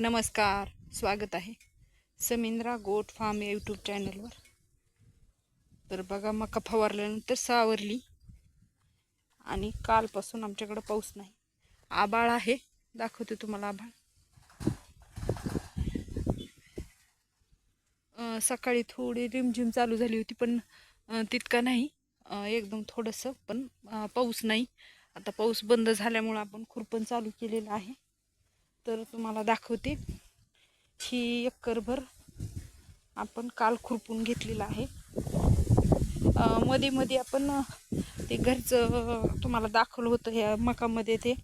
नमस्कार स्वागत आहे समिंद्रा गोट फार्म या यूट्यूब चॅनलवर तर बघा मका फवारल्यानंतर सावरली आणि कालपासून आमच्याकडं पाऊस नाही. आबाळ आहे दाखवते तुम्हाला आबाळ सकाळी थोडी रिमझिम चालू झाली होती पण तितका नाही. एकदम थोडंसं पण पाऊस नाही. आता पाऊस बंद झाल्यामुळं आपण खुरपण चालू केलेलं आहे. तर तुम्हाला दाखवते. ही एकरभर आपण काल खुरपून घेतलेलं आहे. मध्ये मध्ये आपण ते घरचं तुम्हाला दाखवलं होतं ह्या मकामध्ये ते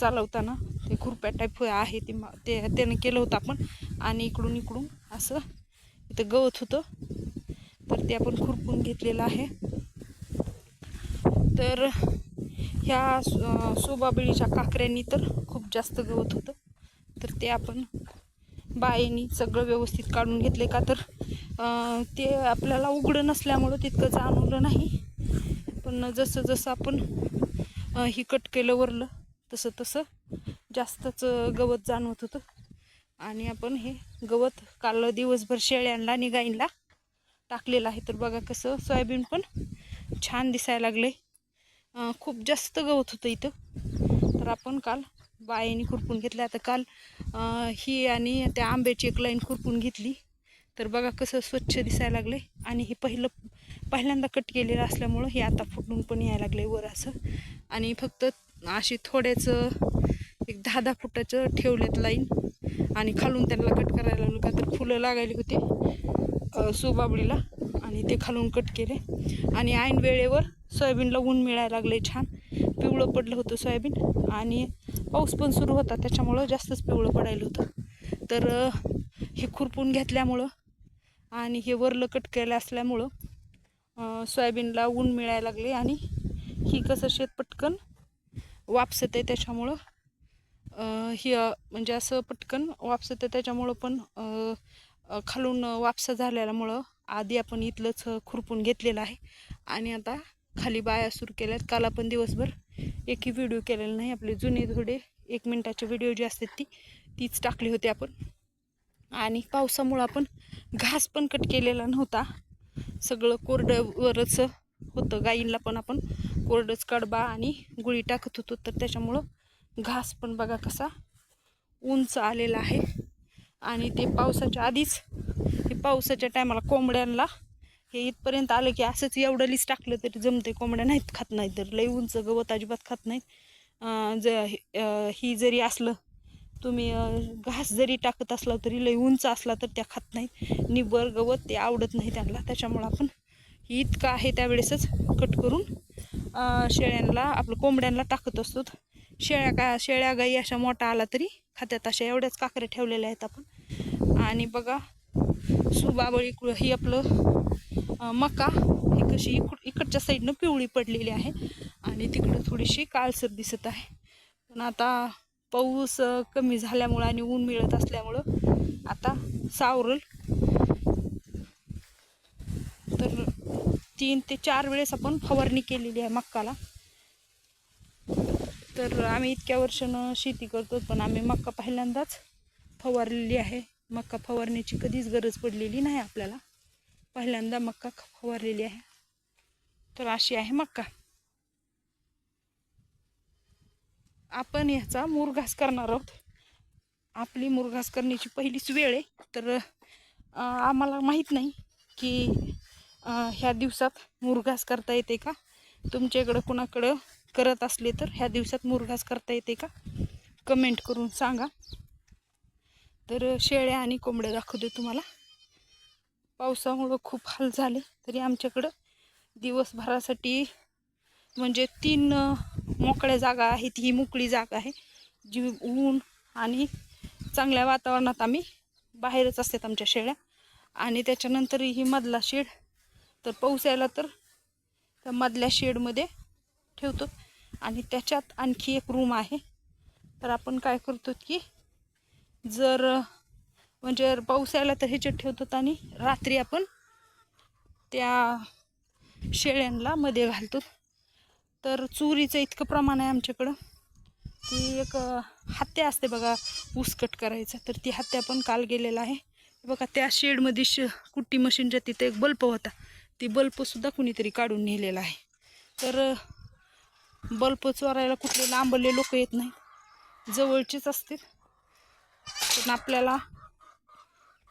चालवताना. ते खुरप्या टाईप आहे ते ते त्यानं केलं होतं आपण. आणि इकडून इकडून असं इथं गवत होतं. तर ते आपण खुरपून घेतलेलं आहे. तर ह्या अं, सोबाबिळीच्या काकऱ्यांनी तर खूप जास्त गवत होतं. तर ते आपण बायेनी सगळं व्यवस्थित काढून घेतले का तर ते आपल्याला उघडं नसल्यामुळं तितकं जाणवलं नाही. पण जसं जसं आपण ही कट केलं वरलं तसं तसं जास्तच गवत जाणवत होतं. आणि आपण हे गवत काल दिवसभर शेळ्यांना आणि गाईंना टाकलेलं आहे. तर बघा कसं सोयाबीन पण छान दिसायला लागले खूप जास्त गवत होतं इथं. तर आपण काल बायाने खुरपून घेतलं. आता काल ही आणि त्या आंब्याची एक लाईन खुरपून घेतली. तर बघा कसं स्वच्छ दिसायला लागले आणि हे पहिलं पहिल्यांदा कट केलेलं असल्यामुळं हे आता फुटून पण यायला लागले वर असं. आणि फक्त अशी थोड्याचं एक दहा दहा फुटाचं ठेवलेत लाईन. आणि खालून त्यांना कट करायला लागलो का तर फुलं लागायली होते सुबाबडीला सुबाबळीला. आणि ते खालून कट केले. आणि ऐन वेळेवर सोयाबीनला ऊन मिळायला लागले छान. पिवळं पडलं होतं सोयाबीन. आणि पाऊस पण सुरू होता त्याच्यामुळं जास्तच पिवळं पडायला होतं. तर हे खुरपून घेतल्यामुळं आणि हे वरलं कट केलं असल्यामुळं सोयाबीनला ऊन मिळायला लागले आणि ही कसं शेत पटकन वापसत आहे त्याच्यामुळं ही म्हणजे असं पटकन वापसत आहे त्याच्यामुळं पण खालून वापसा झाल्यामुळं आधी आपण इथलंच खुरपून घेतलेलं आहे. आणि आता खाली बाया सुरू केल्यात काल आपण दिवसभर एकही व्हिडिओ केलेला नाही. आपले जुने थोडे एक मिनटाचे व्हिडिओ जे असतात ती तीच टाकली होती आपण. आणि पावसामुळं आपण घास पण कट केलेला नव्हता. सगळं कोरड्यावरच होतं. गाईंना पण आपण कोरडंच कडबा आणि गुळी टाकत होतो. तर त्याच्यामुळं घास पण बघा कसा उंच आलेला आहे. आणि ते पावसाच्या आधीच हे पावसाच्या टायमाला कोंबड्यांना हे इथपर्यंत आलं की असंच एवढं लिस्ट टाकलं तरी जमते कोंबड्या नाहीत खात नाहीत तर लई उंच गवत अजिबात खात नाहीत. ज ही जरी असलं तुम्ही घास जरी टाकत असला तरी लई उंच असला तर त्या खात नाहीत. निबर गवत ते आवडत नाही त्यांना. त्याच्यामुळं आपण ही इतकं आहे त्यावेळेसच कट करून शेळ्यांना आपलं कोंबड्यांना टाकत असतो. शेळ्या का शेळ्या गाई अशा मोठा आला तरी खात्यात. अशा एवढ्याच काकऱ्या ठेवलेल्या आहेत आपण. आणि बघा सुबाबळी कु- ही आपलं मका ही कशी इकड इकडच्या साईडनं पिवळी पडलेली आहे आणि तिकडं थोडीशी काळसर दिसत आहे. पण आता पाऊस कमी झाल्यामुळं आणि ऊन मिळत असल्यामुळं आता सावरल. तर तीन ते चार वेळेस आपण फवारणी केलेली आहे मक्काला. तर आम्ही इतक्या वर्षानं शेती करतो पण आम्ही मक्का पहिल्यांदाच फवारलेली आहे. मक्का फवारण्याची कधीच गरज पडलेली नाही आपल्याला. पहिल्यांदा मक्का फवारलेली आहे. तर अशी आहे मक्का. आपण ह्याचा मुरघास करणार आहोत. आपली मुरघास करण्याची पहिलीच वेळ आहे. तर आम्हाला माहीत नाही की ह्या दिवसात मुरघास करता येते का? तुमच्याकडं कुणाकडं करत असले तर ह्या दिवसात मुरघास करता येते का? कमेंट करून सांगा. तर शेळ्या आणि कोंबड्या दाखवते तुम्हाला. पावसामुळं खूप हाल झाले तरी आमच्याकडं दिवसभरासाठी म्हणजे तीन मोकळ्या जागा आहेत ही मोकळी जागा आहे. जी ऊन आणि चांगल्या वातावरणात आम्ही बाहेरच असतात आमच्या शेळ्या. आणि त्याच्यानंतर ही मधला शेड तर पाऊस यायला तर त्या मधल्या शेडमध्ये ठेवतो. आणि त्याच्यात आणखी एक रूम आहे. तर आपण काय करतो की जर म्हणजे पाऊस यायला तर ह्याच्यात ठेवतो आणि रात्री आपण त्या शेळ्यांना मध्ये घालतो. तर चुरीचं इतकं प्रमाण आहे आमच्याकडं ती एक हत्या असते बघा ऊस कट करायचा. तर ती हत्या पण काल गेलेला आहे. बघा त्या शेडमध्ये श कुट्टी मशीनच्या तिथे एक बल्ब होता. ती बल्बसुद्धा कुणीतरी काढून नेलेला आहे. तर बल्ब चोरायला कुठले लांबले लोक येत नाहीत. जवळचेच असतील. पण आपल्याला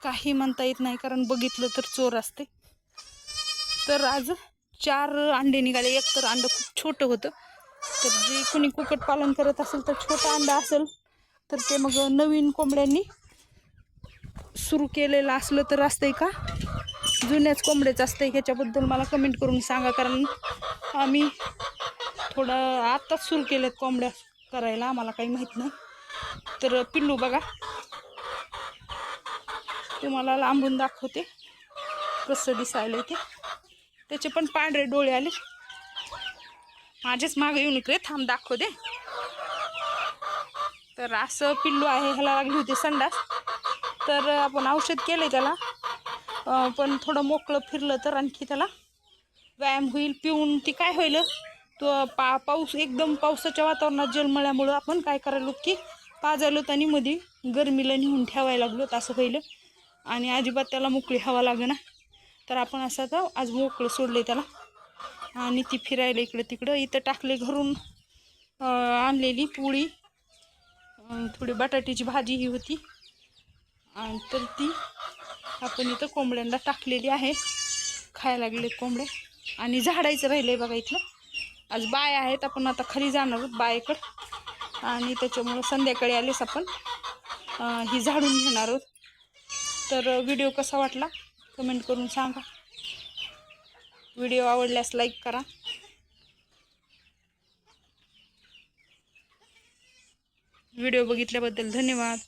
काही म्हणता येत नाही कारण बघितलं तर चोर असते. तर आज चार अंडे निघाले. एक तर अंडं खूप छोटं होतं. तर जे कोणी कुकट पालन करत असेल तर छोटं अंडा असेल तर ते मग नवीन कोंबड्यांनी सुरू केलेलं असलं तर असतंय का? जुन्याच कोंबड्याचं असतंय. ह्याच्याबद्दल मला कमेंट करून सांगा कारण आम्ही थोडं आत्ताच सुरू केलेत कोंबड्या करायला. आम्हाला काही माहीत नाही. तर पिल्लू बघा. तुम्हाला लांबून दाखवते. कसं दिसायला इथे त्याचे पण पांढरे डोळे आले. माझेच मागे येऊन इकडे थांब दाखव दे तर असं पिल्लू आहे ह्याला लागली होती संडास. तर आपण औषध केलंय त्याला. पण थोडं मोकळं फिरलं तर आणखी त्याला व्यायाम होईल पिऊन ती काय होईल? तो पा पाऊस एकदम पावसाच्या वातावरणात जलमळ्यामुळं आपण काय करायलो की पाजायलोत आणि मध्ये गरमीला नेऊन ठेवायला लागलो असं पहिलं आणि अजिबात त्याला मोकळी हवा लागेना. तर आपण असं आता आज मोकळं सोडले त्याला. आणि ती फिरायला इकडं तिकडं. इथं टाकले घरून आणलेली पोळी. थोडी बटाट्याची भाजी ही होती. आणि तर ती आपण इथं कोंबड्यांना टाकलेली आहे. खायला लागले कोंबड्या आणि झाडायचं राहिलं आहे बघा इथलं. आज बाय आहेत. आपण आता खाली जाणार आहोत बायकडं. आणि त्याच्यामुळं संध्याकाळी आलेस आपण. ही झाडून घेणार आहोत. तर व्हिडिओ कसा वाटला कमेंट करून सांगा. व्हिडिओ आवडल्यास लाईक करा. व्हिडिओ बघितल्याबद्दल धन्यवाद.